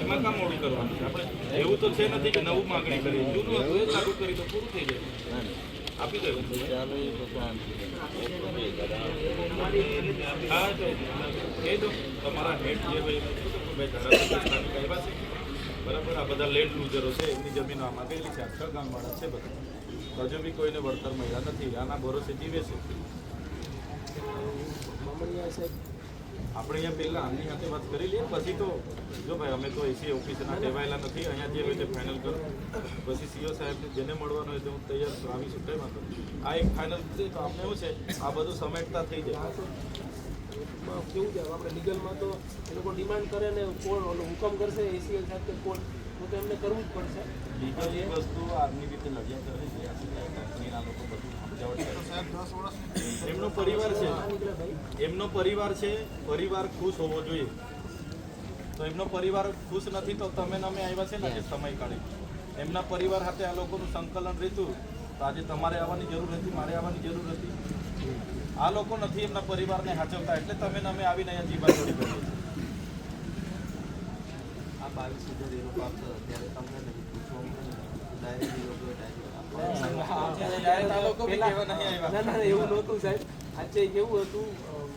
એમાં કામ મોડું કરવાનું એવું તો છે નથી કે નવું માંગણી કરી તો પૂરું તમારા બરાબર આ બધા લેન્ડ લૂઝરો છે એમની જમીન આ માગેલી છે આખા ગામવાળા છે બધા હજુ બી કોઈને વળતર મળ્યા નથી આના ભરોસે જીવે છે આપણે અહીંયા પહેલાં આમની સાથે વાત કરી લઈએ. પછી તો, જો ભાઈ, અમે તો એસી ઓફિસના કહેવાયેલા નથી. અહીંયા જે હોય તે ફાઇનલ કરો. પછી સીઓ સાહેબને જેને મળવાનું હોય તો હું તૈયાર છું. શકાય કંઈ વાંધો આ એક ફાઇનલ છે, તો આપણે શું છે, આ બધું સમેટતા થઈ જાય. કેવું છે? આપણે લીગલમાં તો એ લોકો ડિમાન્ડ કરે ને કોણ ઓલો હુકમ કરશે એસીએલ સાહેબ કે કોર્ટ તો તો એમને કરવું જ પડશે. લીગલ એ વસ્તુ આર્મી રીતે લડ્યા કરે છે. કંપનીના લોકો બધું સમજાવટ કરે છે. એમનો પરિવાર છે. એમનો પરિવાર છે. પરિવાર ખુશ હોવો જોઈએ. તો એમનો પરિવાર ખુશ નથી તો તમે નમે અમે આવ્યા છે ને સમય કાઢી એમના પરિવાર સાથે આ લોકોનું સંકલન રહેતું તો આજે તમારે આવવાની જરૂર હતી મારે આવવાની જરૂર હતી આ લોકો નથી એમના પરિવારને હાચવતા એટલે તમે અમે આવીને અહીંયા જીવાદોડી કરીએ છીએ. આ બાવીસ હજાર એ લોકો આપતા ત્યારે તમને નથી પૂછવામાં ડાયરેક્ટ એ લોકોએ Direct આ લોકો બી આવ્યા. ના ના એવું નહોતું સાહેબ. આજે કેવું હતું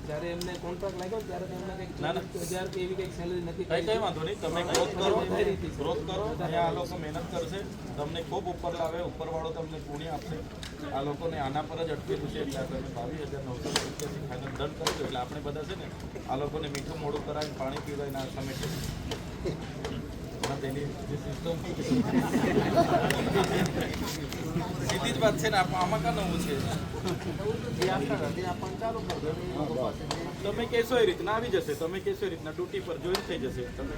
જ્યારે એમને કોન્ટ્રાક્ટ લાગ્યો ત્યારે તેમને કંઈક ના, ના. ચોવીસ હજાર કે એવી કંઈક સેલરી નથી કઈ કઈ વાંધો નહીં. તમે ગ્રોથ કરો. ગ્રોથ કરો. અહીંયા આ લોકો મહેનત કરશે. તમને ખૂબ ઉપર લાવે. ઉપરવાળો તમને પુણ્ય આપશે. આ લોકોને આના પર જ અટકેલું છે. એટલે આ તમે બાવીસ હજાર નવસો રૂપિયાથી ફાઇનલ ડન કરી એટલે આપણે બધા છે ને આ લોકોને મીઠું મોડું કરાવીને પાણી પીવડાવીને આ સમેટે હમણાં તેની જે system સીધી જ વાત છે ને આમાં કાં તમે કહેશો એ રીતના આવી જશે, તમે કહેશો એ રીતના ડ્યુટી પર જોઈન થઈ જશે, તમે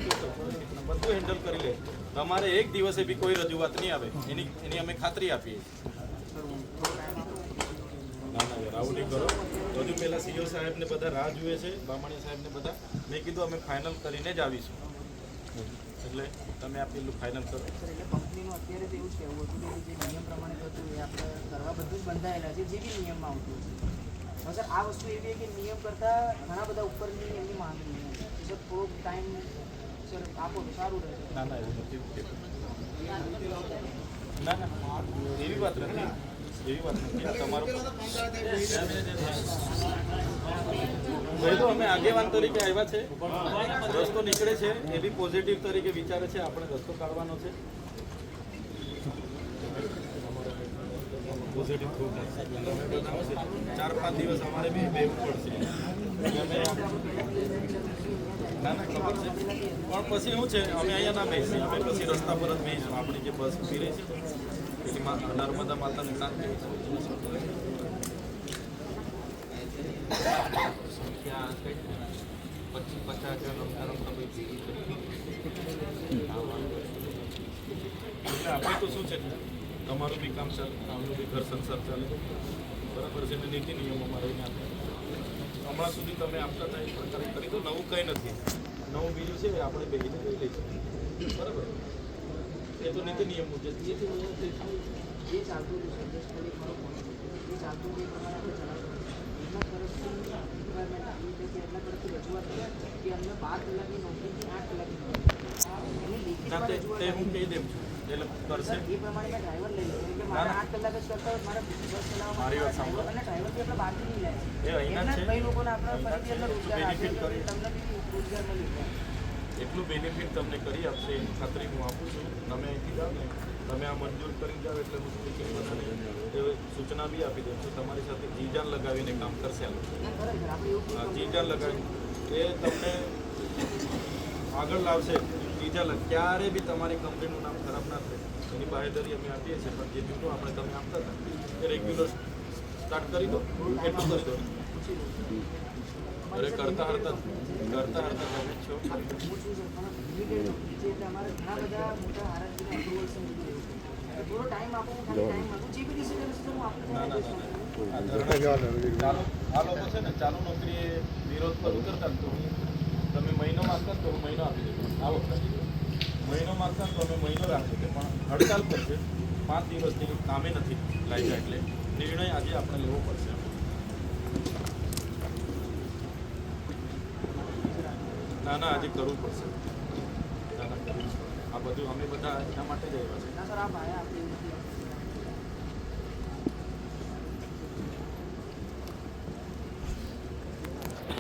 બધું હેન્ડલ કરી લે. તમારે એક દિવસે બી કોઈ રજૂઆત નહીં આવે, એની એની અમે ખાતરી આપીએ ના કરો. હજુ પહેલા સીઓ સાહેબને બધા રાહ જુએ છે બામણીયા સાહેબને બધા. મેં કીધું અમે ફાઇનલ કરીને જ આવીશું. એટલે તમે આ પેલું ફાઇનલ કરો એટલે કંપનીનું અત્યારે તો એવું જ કહેવું હતું કે જે નિયમ પ્રમાણે હતું એ આપણે કરવા બધું જ બંધાયેલા છે જે બી નિયમમાં આવતું હતું સર આ વસ્તુ એવી કે નિયમ કરતાં ઘણા બધા ઉપરની એમની માંગણી છે સર થોડોક ટાઈમ સર આપો તો સારું રહેશે ના ના એવું નથી. ના ના એવી વાત નથી. એવી વાત નથી. તો અમે આગેવાન તરીકે આવ્યા છે. રસ્તો નીકળે છે એ બી પોઝિટિવ તરીકે વિચારે છે. આપણે રસ્તો કાઢવાનો છે. ચાર પાંચ દિવસ અમારે બી બેવું પડશે. પણ પછી શું છે અમે અહીંયા ના બેસીએ અમે પછી રસ્તા પર જ બેસીશું આપણી જે બસ ઊભી રહી છે એમાં નર્મદા માતાને ના પચીસ પચાસ હજાર રમતા રમતા આપણે તો શું છે તમારું બી કામ ચાલે અમારું બી ઘર સંસાર ચાલે. બરાબર છે નીતિ નિયમો મારે આપણે હમણાં સુધી તમે આપતા હતા એ પ્રકારે કરી દો. નવું કંઈ નથી. નવું બીજું છે આપણે બેસીને જોઈ લઈશું. બરાબર? એ તો નીતિ નિયમ મુજબ. જે ચાલતું. જે ચાલતું તે હું. કહી દઉં છું. એ પ્રમાણે મેં ડ્રાઈવર લઈ લીધો કે મારે વાત સાંભળો. એ અહીંના છે. એટલું બેનિફિટ તમને કરી આપશે એની ખાતરી હું આપું છું. તમે અહીંથી જાઓ ને તમે આ મંજૂર કરી જાઓ એટલે હું સ્પીકિંગ બધાને સૂચના બી આપી દઉં છું. તમારી સાથે જીજાન લગાવીને કામ કરશે આ લોકો. જીજાન લગાવી એ તમને આગળ લાવશે. જીજા લગ ક્યારે બી તમારી કંપનીનું નામ ખરાબ ના થાય એની બાહેધરી અમે આપીએ છીએ પણ જે જૂનું આપણે તમે આપતા હતા એ રેગ્યુલર સ્ટાર્ટ કરી દો એટલું કરી દો અરે કરતા હરતા કરતા હરતા તમે છો. થોડો ટાઈમ આપો ટાઈમ માંગુ જે બી ડિસિઝન હું. આ લોકો છે ને ચાલુ નોકરી વિરોધ પર ઉતરતા તો. હું તમે મહિનો માગતા તો મહિનો આપી દેજો આ વખતે મહિનો માગતા તો અમે મહિનો રાખી દઈએ પણ હડતાલ પર છે. પાંચ દિવસથી કામે નથી લાગ્યા એટલે નિર્ણય આજે આપણે લેવો પડશે. ના ના, આજે કરવું પડશે. આ બધું અમે બધા એના માટે જ આવ્યા છે